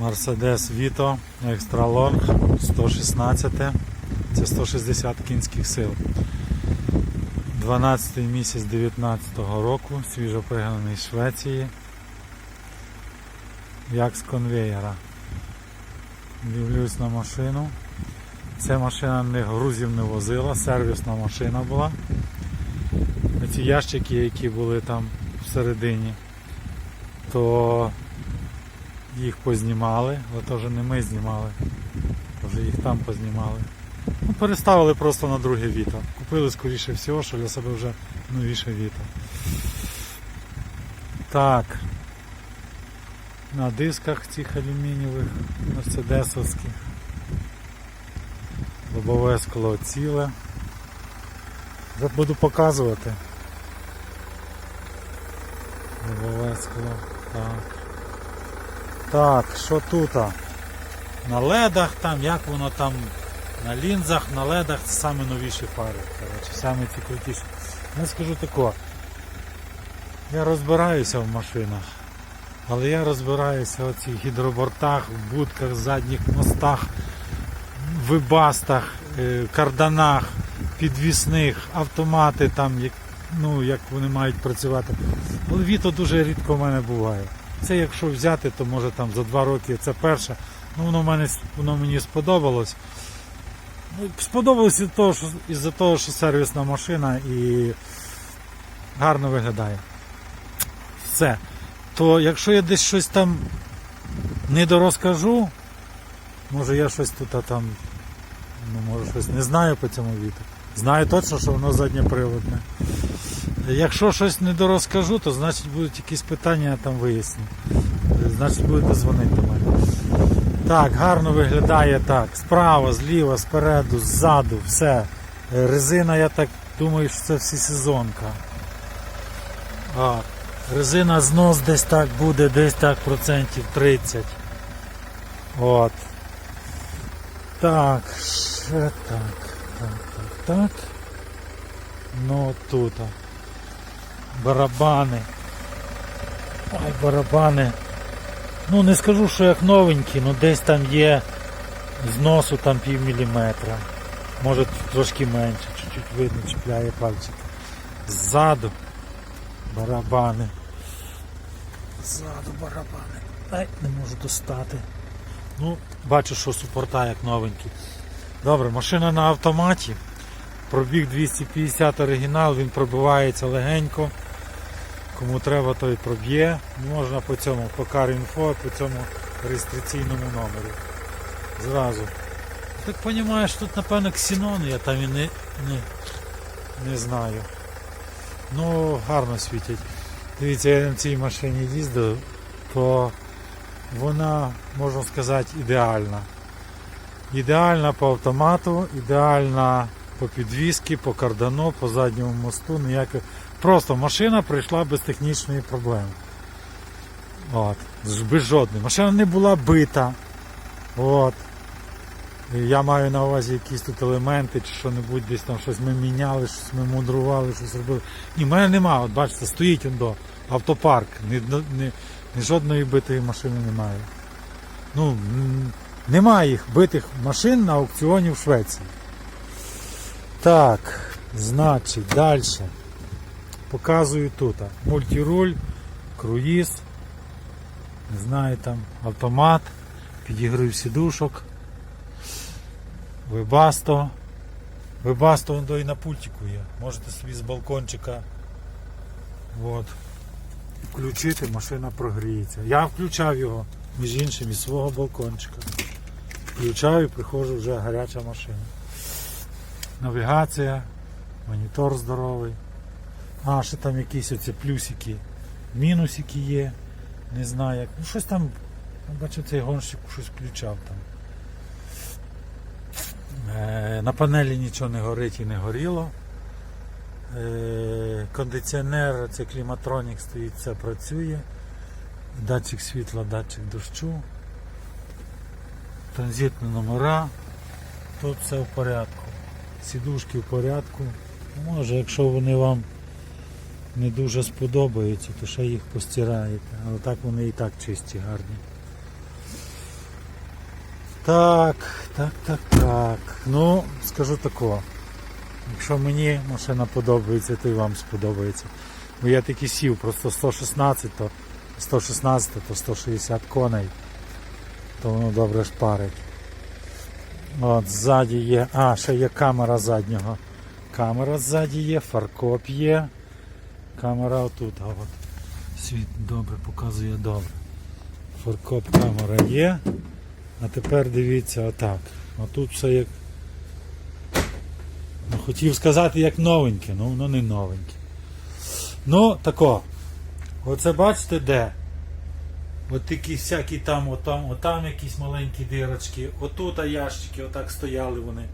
Mercedes Vito Extra Long 116. Це 160 кінських сил. 12 місяць 19 року, свіжо пригнаний з Швеції. Як з конвеєра. Дивлюсь на машину. Ця машина не грузів не возила, сервісна машина була. Ці ящики, які були там всередині, то їх познімали, але то вже не ми знімали, вже їх там познімали. Ну, переставили просто на друге віто. Купили скоріше всього, що для себе вже новіше віто. Так. На дисках цих алюмінієвих, мерседесовських. Лобове скло ціле. Зараз буду показувати. Лобове скло. Так. Так, що тут? На ледах там, як воно там, на лінзах, на ледах це саме новіші фари. Коротше, саме ці крутіші. Я скажу тако. Я розбираюся в машинах, але я розбираюся в цих гідробортах, в будках, задніх мостах, вибастах, е, карданах, підвісних, автомати там, як, ну, як вони мають працювати. Але Віто дуже рідко в мене буває. Це якщо взяти, то може там за два роки це перше. Ну, воно, в мене, воно мені сподобалось. Ну, Сподобалось із-за того, що сервісна машина і гарно виглядає. Все. То якщо я десь щось там недорозкажу, може я щось тут там, ну може щось не знаю по цьому вітру. Знаю точно, що воно задньоприводне. Якщо щось недорозкажу, то значить будуть якісь питання, там виясню. Значить будете дзвонити до мене. Так, гарно виглядає так. Справа, зліва, спереду, ззаду, все. Е, Резина, я так думаю, що це всесезонка. А, резина знос десь так буде, десь так процентів 30. От. Так, ще так. Так, так, так. Ну тут. Барабани. Ой, барабани. Ну не скажу, що як новенькі, але десь там є зносу там пів міліметра. Може трошки менше, чуть-чуть видно, чіпляє пальчик. Ззаду барабани. Ззаду барабани. Ай, не можу достати. Ну, бачу, що супорта як новенькі. Добре, машина на автоматі. Пробіг 250 оригінал, він пробивається легенько. Кому треба, той проб'є. Можна по цьому, по CarInfo, по цьому реєстраційному номері. Зразу. Так розумієш, тут напевно ксенон, я там і не, не, не знаю. Ну, гарно світять. Дивіться, я на цій машині їздив, то вона, можна сказати, ідеальна. Ідеальна по автомату, ідеальна по підвісці, по кардану, по задньому мосту, ніяких. Просто машина прийшла без технічної проблеми. От. Без жодної. Машина не була бита. От. Я маю на увазі якісь тут елементи чи що-небудь десь там щось ми міняли, щось ми мудрували, щось робили. Ні, в мене нема, от бачите, стоїть до автопарк. Ні, ні, ні жодної битої машини немає. Ну, немає їх битих машин на аукціоні в Швеції. Так, значить, далі. Показую тут. Мультируль, круїз, не знаю там, автомат, підігрів сідушок, вебасто. Вебасто воно і на пультику є. Можете собі з балкончика от, включити, машина прогріється. Я включав його, між іншим, із свого балкончика. Включаю і приходжу вже гаряча машина. Навігація, монітор здоровий. А, ще там якісь оці плюсики, мінусики є. Не знаю як. Ну щось там, бачу, цей гонщик щось включав там. Е, на панелі нічого не горить і не горіло. Е, кондиціонер, це кліматронік стоїть, це працює. Датчик світла, датчик дощу. Транзитні номера. Тут все в порядку. Сідушки в порядку. Може, якщо вони вам не дуже сподобаються, то ще їх постираєте. Але так вони і так чисті, гарні. Так, так, так, так. Ну, скажу тако. Якщо мені машина подобається, то і вам сподобається. Бо я таки сів, просто 116, то 116, то 160 коней. То воно добре шпарить. От, ззаді є. А, ще є камера заднього. Камера ззаді є, фаркоп є. Камера отут, а от. Світ добре показує добре. Фаркоп камера є. А тепер дивіться отак. Отут все як. Ну, хотів сказати як новеньке, ну воно не новеньке. Ну, тако. Оце бачите де? От такі всякі там, отам, отам якісь маленькі дирочки, отут ящики, отак стояли вони.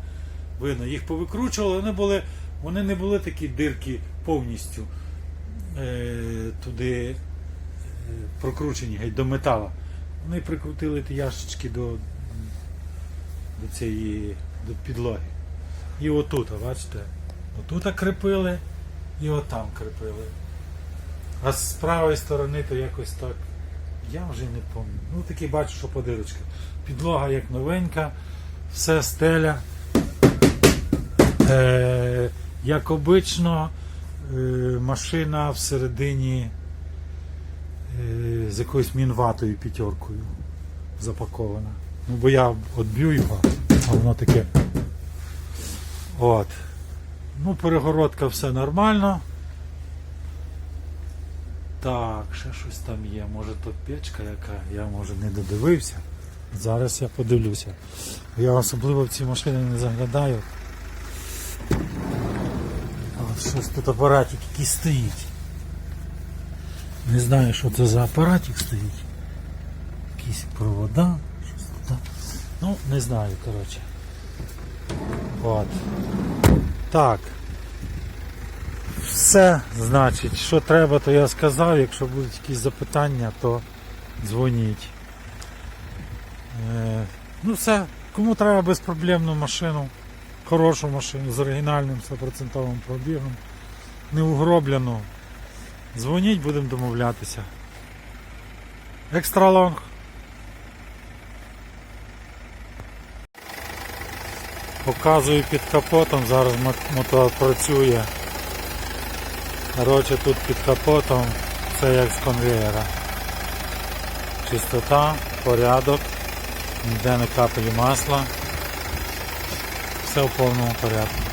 Видно, їх повикручували, вони були, вони не були такі дирки повністю е, туди е, прокручені геть до метала. Вони прикрутили ті ящички до, до цієї до підлоги. І отут, бачите? Отут крепили і отам крепили. А з правої сторони то якось так. Я вже не пам'ятаю. Ну таки бачу, що подирочка. Підлога як новенька, все стеля. Е, як обично, е, машина всередині е, з якоюсь мінватою п'ятеркою запакована. Ну бо я отб'ю його, а воно таке. От. Ну, перегородка все нормально. Так, ще щось там є. Може то печка яка, я може не додивився. Зараз я подивлюся. Я особливо в ці машини не заглядаю. От щось тут апаратик якийсь стоїть. Не знаю, що це за апаратик стоїть. Якісь провода. Ну, не знаю, коротше. От. Так. Все, значить, що треба, то я сказав. Якщо будуть якісь запитання, то дзвоніть. Е, ну все, кому треба безпроблемну машину, хорошу машину з оригінальним 100% пробігом, не угроблену. Дзвоніть, будемо домовлятися. Екстра лонг. Показую під капотом, зараз мотор працює. Коротше, тут під капотом це як з конвеєра. Чистота, порядок, ніде не капелі масла. Все в повному порядку.